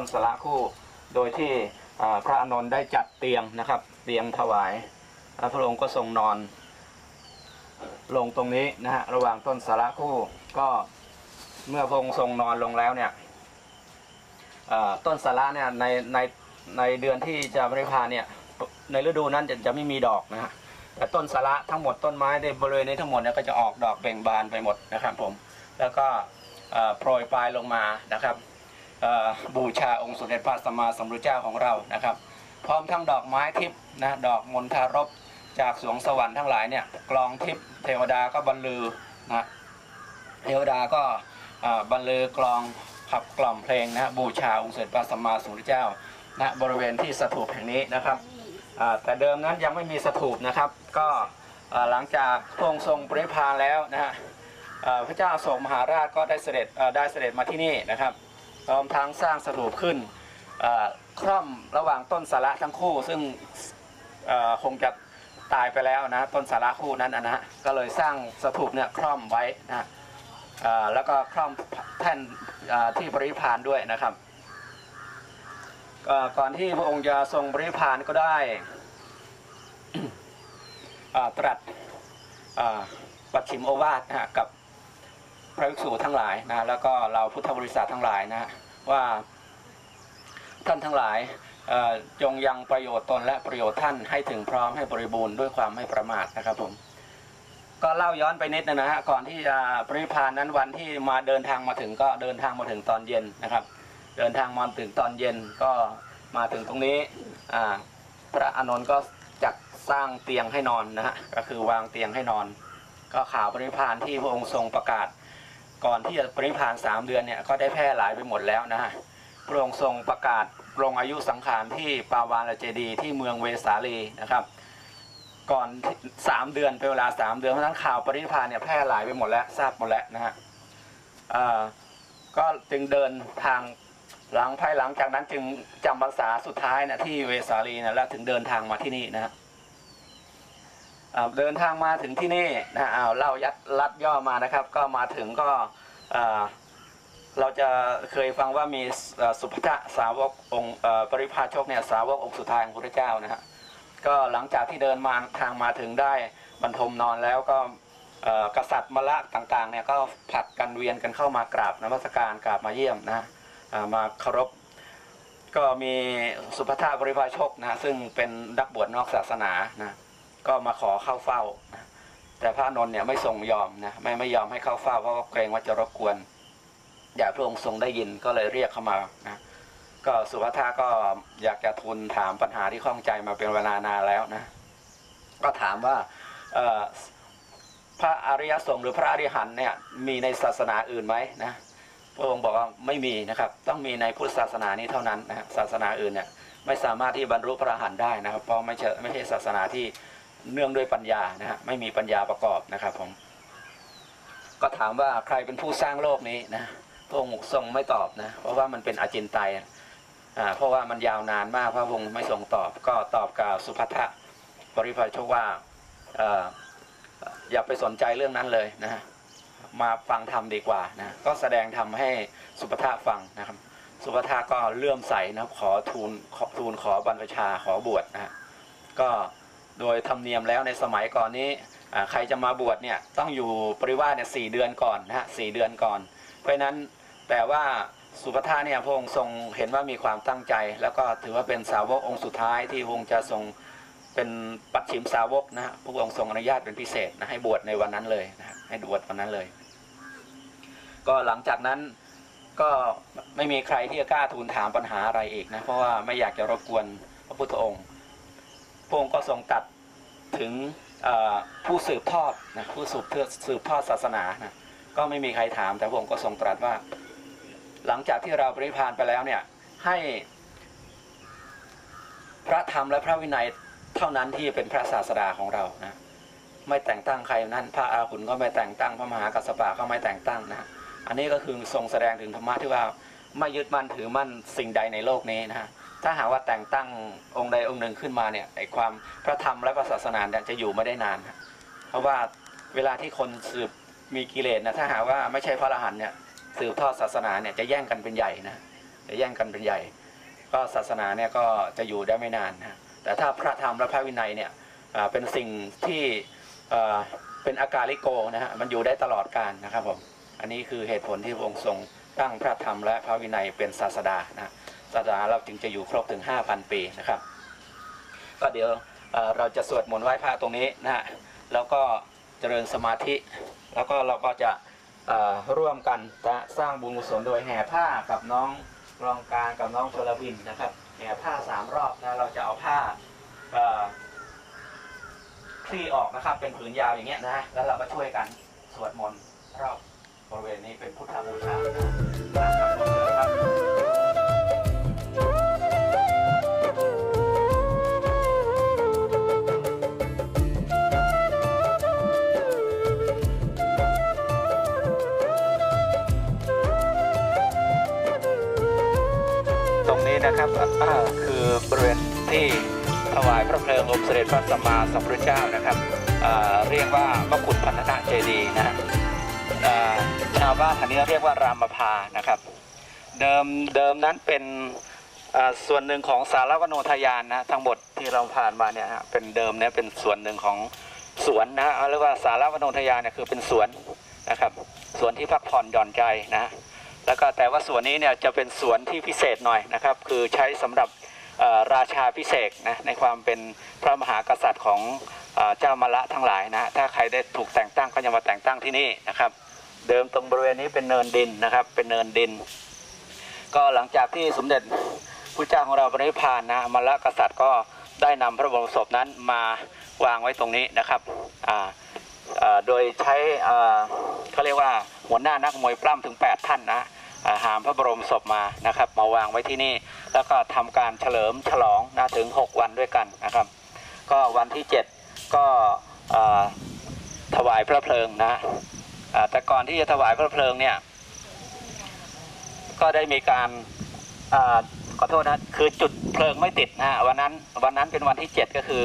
ต้นสละคู่ โดยที่พระอนนท์ได้จัดเตียงนะครับ เตียงถวายแล้วพระองค์ก็ทรงนอน ลงตรงนี้นะฮะระหว่างต้นสาระคู่ก็เมื่อพระองค์ทรงนอนลงแล้วเนี่ยต้นสาระเนี่ยในในในเดือนที่จะบริพาเนี่ยในฤดูนั้นจะจะไม่มีดอกนะฮะแต่ต้นสาระทั้งหมดต้นไม้ในบริเวณนี้ทั้งหมดเนี่ยก็จะออกดอกเบ่งบานไปหมดนะครับผมแล้วก็โปรยปลายลงมานะครับ บูชาองค์สมเด็จพระสัมมาสัมพุทธเจ้าของเรานะครับ พร้อมทั้งดอกไม้ทิพย์นะดอกมณฑารบจากสวงสวรรค์ทั้งหลายเนี่ยกลองทิพย์เทวดาก็บรรลือนะเทวดาก็บรรลือกลองขับกล่อมเพลงนะบูชาองค์เด็จพระสัมมาสัมพุทธเจ้าณบริเวณที่สถูปแห่งนี้นะครับแต่เดิมนั้นยังไม่มีสถูปนะครับ ก็หลังจากพระองค์ทรงปริพานแล้วนะฮะพระเจ้าโศกมหาราชก็ได้เสด็จได้เสด็จมาที่นี่นะครับ ร้อมทั้งสร้างสถูปขึ้นคร่อมระหว่างต้นสาระทั้งคู่ ซึ่งคงจะตายไปแล้วนะต้นสาระคู่นั้นนะนะก็เลยสร้างสถูปเนี่ยคล่อมไว้นะแล้วก็คล่อมแท่นที่ปริพานด้วยนะครับ ก่อนที่พระองค์จะทรงปริพานก็ได้ตรัสปัดฉิมโอวาทนะฮะกับ ระภิกษุทั้งหลายนะแล้วก็เราพุทธบริษัททั้งหลายนะว่าท่านทั้งหลายจงยังประโยชน์ตนและประโยชน์ท่านให้ถึงพร้อมให้บริบูรณ์ด้วยความไม่ประมาทนะครับผมก็เล่าย้อนไปนิดนึงนะฮะก่อนที่จะปริพานนั้นวันที่มาเดินทางมาถึงก็เดินทางมาถึงตอนเย็นนะครับ เดินทางมาถึงตอนเย็นก็มาถึงตรงนี้พระอานนท์ก็จัดสร้างเตียงให้นอนนะฮะก็คือวางเตียงให้นอน ก็ข่าวปริพานที่พระองค์ทรงประกาศ ก่อนที่จะปริพานสามเดือนเนี่ยก็ได้แพร่หลายไปหมดแล้วนะฮะพระองค์ทรงประกาศลงอายุสังขารที่ปาวานเจดีที่เมืองเวสาลีนะครับ ก่อนสามเดือนเป็นเวลาสามเดือนเพราะนั้นข่าวปริพานเนี่ยแพร่หลายไปหมดแล้วทราบหมดแล้วนะฮะก็จึงเดินทางหลังภายหลังจากนั้นจึงจำพรรษาสุดท้ายนะที่เวสาลีนะแล้วถึงเดินทางมาที่นี่นะฮะ เดินทางมาถึงที่นี่นะฮะอ้าเล่ายัดลัดย่อมานะครับ ก็มาถึงก็เราจะเคยฟังว่ามีสุภะสาวกองค์ปริพาชกเนี่ยสาวกองค์สุดท้ายของพระเจ้านะฮะก็หลังจากที่เดินมาทางมาถึงได้บรรทมนอนแล้วก็กษัตริย์มละต่างๆเนี่ยก็ผลัดกันเวียนกันเข้ามากราบนมัสการกราบมาเยี่ยมนะมาเคารพก็มีสุภะบริพาชกนะฮะซึ่งเป็นนักบวชนอกศาสนานะ ก็มาขอเข้าเฝ้า แต่พระนนท์เนี่ยไม่ทรงยอมนะไม่ไม่ยอมให้เข้าเฝ้าเพราะเกรงว่าจะรบกวนอยากพระองค์ทรงได้ยินก็เลยเรียกเข้ามานะก็สุภัทาก็อยากจะทูลถามปัญหาที่ข้องใจมาเป็นเวลานานแล้วนะ ก็ถามว่าพระอริยสงฆ์หรือพระอริหันเนี่ยมีในศาสนาอื่นไหมนะพระองค์บอกว่าไม่มีนะครับ ต้องมีในพุทธศาสนานี้เท่านั้นนะฮะศาสนาอื่นเนี่ยไม่สามารถที่บรรลุพระอรหันต์ได้นะครับ เพราะไม่ใช่ไม่ใช่ศาสนาที่ เนื่องด้วยปัญญานะฮะไม่มีปัญญาประกอบนะครับผมก็ถามว่าใครเป็นผู้สร้างโลกนี้นะพระองค์ทรงไม่ตอบนะ เพราะว่ามันเป็นอาจินไตยอ่าเพราะว่ามันยาวนานมากพระองค์ไม่ทรงตอบ ก็ตอบกับสุภัทะบริพาชว่าเอ่ออย่าไปสนใจเรื่องนั้นเลยนะมาฟังธรรมดีกว่านะก็แสดงธรรมให้สุภัทะฟังนะครับ สุภัทะก็เลื่อมใสนะครับขอทูลขอทูลขอบรรพชาขอบวชนะก็ โดยธรรมเนียมแล้วในสมัยก่อนนี้ใครจะมาบวชเนี่ยต้องอยู่ปริวาสเนี่ยสเดือนก่อนนะฮะสเดือนก่อน เพราะฉะนั้นแต่ว่าสุภทาเนี่ยพระองค์ทรงเห็นว่ามีความตั้งใจ แล้วก็ถือว่าเป็นสาวกองค์สุดท้ายที่พระองค์จะทรงเป็นปัจฉิมสาวกนะฮะพระองค์ทรงอนุญาตเป็นพิเศษนะให้บวชในวันนั้นเลยนะให้บวชวันนั้นเลย ก็หลังจากนั้นก็ไม่มีใครที่จะกล้าทูลถามปัญหาอะไรอีกนะเพราะว่าไม่อยากจะรบกวนพระพุทธองค์ พระองค์ก็ทรงตัดถึงผู้สืบทอดนะผู้สืบทอสืบทอดศาสนานะก็ไม่มีใครถาม แต่พระองค์ก็ทรงตรัสว่า หลังจากที่เราปริพพานไปแล้วเนี่ยให้พระธรรมและพระวินัยเท่านั้นที่เป็นพระศาสดาของเรานะไม่แต่งตั้งใครนั่นพระอาหุนก็ไม่แต่งตั้งพระมหากัสสปะก็ไม่แต่งตั้งนะอันนี้ก็คือทรงแสดงถึงธรรมะที่ว่าไม่ยึดมั่นถือมั่นสิ่งใดในโลกนี้นะฮะ ถ้าหากว่าแต่งตั้งองค์ใดองค์หนึ่งขึ้นมาเนี่ยไอความพระธรรมและพระศาสนาจะอยู่ไม่ได้นาน เพราะว่าเวลาที่คนสืบมีกิเลสนะถ้าหากว่าไม่ใช่พระอรหันต์เนี่ยสืบทอดศาสนาเนี่ยจะแย่งกันเป็นใหญ่นะจะแย่งกันเป็นใหญ่ ก็ศาสนาเนี่ยก็จะอยู่ได้ไม่นานนะแต่ถ้าพระธรรมและพระวินัยเนี่ยเป็นสิ่งที่เป็นอากาลิโกนะฮะมันอยู่ได้ตลอดกาลนะครับผมอันนี้คือเหตุผลที่พระองค์ทรงตั้งพระธรรมและพระวินัยเป็นศาสดานะ ศาสนาเราจึงจะอยู่ครบถึง 5,000 ปีนะครับ ก็เดี๋ยวเราจะสวดมนต์ไหว้พระตรงนี้นะฮะแล้วก็เจริญสมาธิ แล้วก็เราก็จะร่วมกันนะสร้างบุญกุศลโดยแห่ผ้ากับน้องรองการกับน้องชลวินนะครับแห่ผ้าสามรอบนะเราจะเอาผ้าคลี่ออกนะครับ เป็นผืนยาวอย่างเงี้ยนะแล้วเราก็ช่วยกันสวดมนต์รอบบริเวณนี้เป็นพุทธบูชา สด็จพระสัมมาสัมพุทธเจ้านะครับเรียกว่ามกุฏพันธะเจดีย์นะชาวบ้านแถวนี้เรียกว่ารามพานะครับ เดิมเดิมนั้นเป็นส่วนหนึ่งของสารวโนทยานนะทั้งหมดที่เราผ่านมาเนี่ยฮะเป็นเดิมเนี่ยเป็นส่วนหนึ่งของสวนนะเรียกว่าสารวโนทยานเนี่ยคือเป็นสวนนะครับสวนที่พักผ่อนหย่อนใจนะแล้วก็แต่ว่าสวนนี้เนี่ยจะเป็นสวนที่พิเศษหน่อยนะครับ คือใช้สำหรับ ราชาพิเศษนะในความเป็นพระมหากษัตริย์ของเจ้ามละทั้งหลายนะถ้าใครได้ถูกแต่งตั้งก็จะมาแต่งตั้งที่นี่นะครับ เดิมตรงบริเวณนี้เป็นเนินดินนะครับ เป็นเนินดิน ก็หลังจากที่สมเด็จพระเจ้าของเราปริพานนะมละกษัตริย์ก็ได้นำพระบรมศพนั้นมาวางไว้ตรงนี้นะครับโดยใช้เขาเรียกว่าหัวหน้านักมวยปล้ำถึง 8 ท่านนะ หามพระบรมศพมานะครับ มาวางไว้ที่นี่ แล้วก็ทำการเฉลิมฉลองนะถึง 6 วันด้วยกันนะครับ ก็วันที่ 7 ก็ถวายพระเพลิงนะแต่ก่อนที่จะถวายพระเพลิงเนี่ยก็ได้มีการอขอโทษนะคือจุดเพลิงไม่ติดนะฮะวันนั้นวันนั้นเป็นวันที่ 7 ก็คือ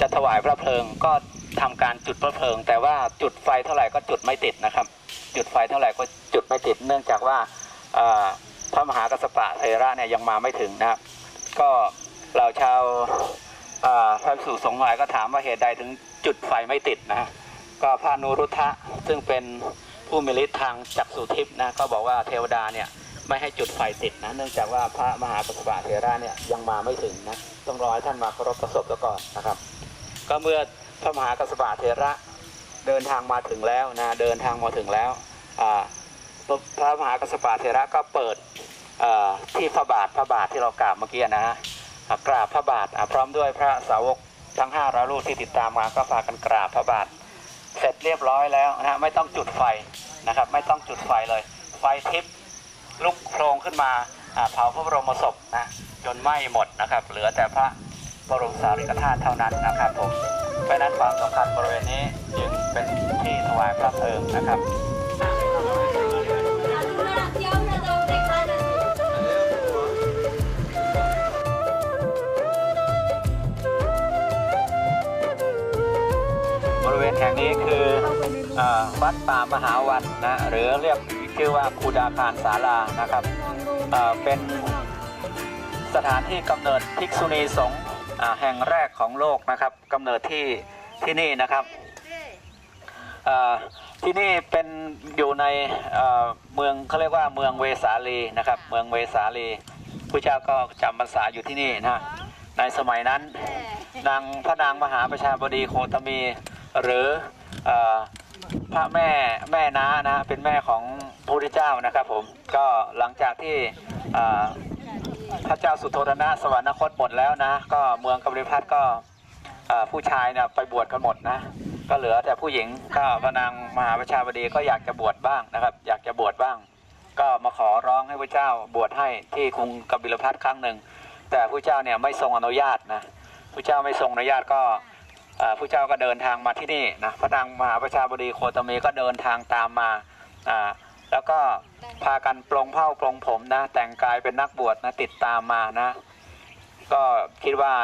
จะถวายพระเพลิงก็ ทำการจุดพระเพลิง แต่ว่าจุดไฟเท่าไหร่ก็จุดไม่ติดนะครับ จุดไฟเท่าไหร่ก็จุดไม่ติด เนื่องจากว่าพระมหากัสสปะเทระเนี่ยยังมาไม่ถึงนะครับ ก็เราชาวพระภิกษุสงฆ์หลายก็ถามว่าเหตุใดถึงจุดไฟไม่ติดนะก็พระนุรุทธะซึ่งเป็นผู้มีฤทธิ์ทางจักษุทิพย์นะก็บอกว่าเทวดาเนี่ยไม่ให้จุดไฟติดนะเนื่องจากว่าพระมหากัสสปะเทระเนี่ยยังมาไม่ถึงนะต้องรอให้ท่านมาเคารพประสบซะก่อนนะครับ ก็เมื่อ พระมหากัสสปะเทระเดินทางมาถึงแล้วนะเดินทางมาถึงแล้วพระมหากัสสปะเทระก็เปิดที่พระบาทพระบาทที่เรากราบเมื่อกี้นะฮะกราบพระบาทพร้อมด้วยพระสาวกทั้งห้าร้อยรูปที่ติดตามมาก็พากันกราบพระบาท เสร็จเรียบร้อยแล้วนะไม่ต้องจุดไฟนะครับ ไม่ต้องจุดไฟเลย ไฟทิพย์ลุกโพลงขึ้นมาอ่าเผาพระบรมศพนะจนไหม้หมดนะครับ เหลือแต่พระ บรมสารีริกธาตุเท่านั้นนะครับผมเพราะนั้นความสำคัญบริเวณนี้จึงเป็นที่ถวายพระเพลิงนะครับบริเวณแห่งนี้คืออวัดป่ามหาวันนะหรือเรียกชื่อว่าคูดาคารศาลานะครับเป็นสถานที่กำเนิดภิกษุณีสงฆ์ แห่งแรกของโลกนะครับกำเนิดที่ที่นี่นะครับที่นี่เป็นอยู่ในเมืองเขาเรียกว่าเมืองเวสาลีนะครับ เมืองเวสาลีพระเจ้าก็จำพรรษาอยู่ที่นี่นะในสมัยนั้น นางพระนางมหาประชาบดีโคตมี หรืออพระแม่แม่น้านะเป็นแม่ของพระพุทธเจ้านะครับผมก็หลังจากที่ พระเจ้าสุโธทนะสวรรคตหมดแล้วนะ ก็เมืองกบิลพัทก็ผู้ชายเนี่ยไปบวชกันหมดนะ ก็เหลือแต่ผู้หญิงก็พระนางมหาประชาบดีก็อยากจะบวชบ้างนะครับ อยากจะบวชบ้าง ก็มาขอร้องให้พระเจ้าบวชให้ที่กรุงกบิลพัทครั้งหนึ่งแต่พระเจ้าเนี่ยไม่ทรงอนุญาตนะพระเจ้าไม่ทรงอนุญาตก็อ่าผู้เจ้าก็เดินทางมาที่นี่นะพระนางมหาประชาบดีโคตมีก็เดินทางตามมาอ่า แล้วก็พากันปลงเผ้าปลงผมนะ แต่งกายเป็นนักบวชนะติดตามมานะ ก็คิดว่า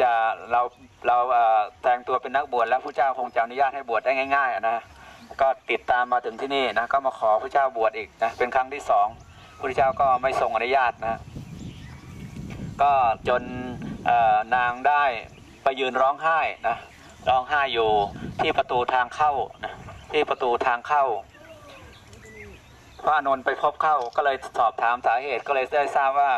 จะเราเราเออแต่งตัวเป็นนักบวชแล้วผู้เจ้าคงจะอนุญาตให้บวชได้ง่ายๆอะนะก็ติดตามมาถึงที่นี่นะก็มาขอผู้เจ้าบวชอีกนะเป็นครั้งที่สองพระเจ้าก็ไม่ทรงอนุญาตนะ ก็จนนางได้ไปยืนร้องไห้นะร้องไห้อยู่ที่ประตูทางเข้านะที่ประตูทางเข้า พระอานนท์ไปพบเข้าก็เลยสอบถามสาเหตุก็เลยได้ทราบว่า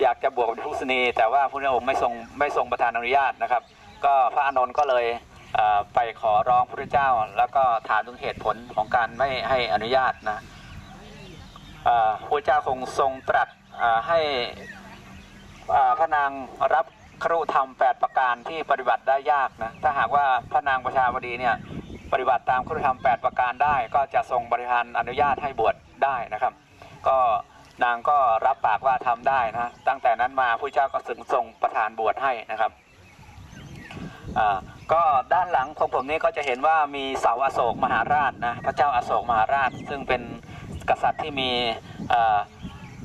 อยากจะบวชเป็นภิกษุณีแต่ว่าพระองค์ไม่ทรงไม่ทรงประทานอนุญาตนะครับ ก็พระอานนท์ก็เลยไปขอร้องพระเจ้า แล้วก็ถามถึงเหตุผลของการไม่ให้อนุญาตนะพระเจ้าคงทรงตรัสให้พระนางรับครุธรรม 8 ประการที่ปฏิบัติได้ยากนะถ้าหากว่าพระนางประชาวดีเนี่ย ปฏิบัติตามคุณธรรม 8 ประการได้ ก็จะทรงบริหารอนุญาตให้บวชได้นะครับ ก็นางก็รับปากว่าทำได้นะตั้งแต่นั้นมาผู้เจ้าก็ถึงทรงประทานบวชให้นะครับอ่าก็ด้านหลังของผมนี้ก็จะเห็นว่ามีเสาอโศกมหาราชนะพระเจ้าอาโศกมหาราช ซึ่งเป็นกษัตริย์ที่มี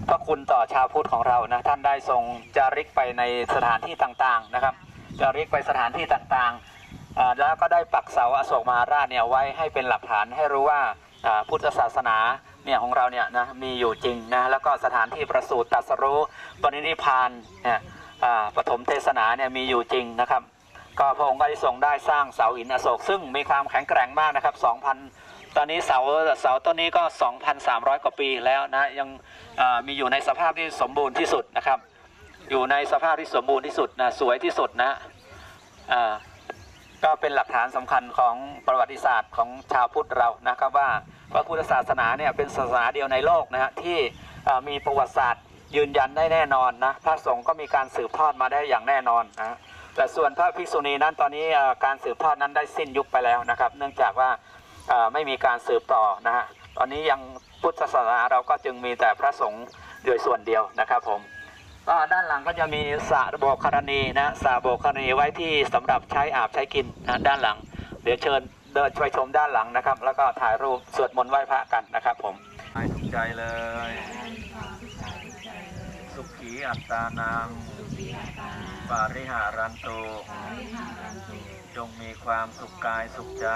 พระคุณต่อชาวพุทธของเรานะท่านได้ทรงจาริกไปในสถานที่ต่างๆนะครับจาริกไปสถานที่ต่างๆ แล้วก็ได้ปักเสาอโศกมหาราชเนี่ยไว้ให้เป็นหลักฐานให้รู้ว่าพุทธศาสนาเนี่ยของเราเนี่ยนะมีอยู่จริงนะแล้วก็สถานที่ประสูติตรัสรู้ปรินิพานเนี่ยปฐมเทศนาเนี่ยมีอยู่จริงนะครับ ก็พระองค์ก็ได้ทรงได้สร้างเสาหินอโศก ซึ่งมีความแข็งแกร่งมากนะครับ 2,000 ตอนนี้เสาเสาต้นนี้ก็ 2,300 กว่าปีแล้วนะยังมีอยู่ในสภาพที่สมบูรณ์ที่สุดนะครับ อยู่ในสภาพที่สมบูรณ์ที่สุดนะสวยที่สุดนะอ่า ก็เป็นหลักฐานสำคัญของประวัติศาสตร์ของชาวพุทธเรานะครับว่าพระพุทธศาสนาเนี่ยเป็นศาสนาเดียวในโลกนะฮะที่มีประวัติศาสตร์ยืนยันได้แน่นอนนะพระสงฆ์ก็มีการสืบทอดมาได้อย่างแน่นอนนะแต่ส่วนพระภิกษุณีนั้นตอนนี้การสืบทอดนั้นได้สิ้นยุคไปแล้วนะครับ เนื่องจากว่าไม่มีการสืบต่อนะฮะตอนนี้ยังพุทธศาสนาเราก็จึงมีแต่พระสงฆ์โดยส่วนเดียวนะครับผม ก็ด้านหลังก็จะมีสระโบกคารณีนะสระโบกคารณีไว้ที่สำหรับใช้อาบใช้กินนะด้านหลัง เดี๋ยวเชิญเดินไปชมด้านหลังนะครับ แล้วก็ถ่ายรูปสวดมนต์ไหว้พระกันนะครับ ผมให้ถูกใจเลย สุขีอัตตานังปาริหารันตุจงมีความสุขกายสุขใจ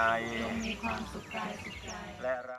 และรัก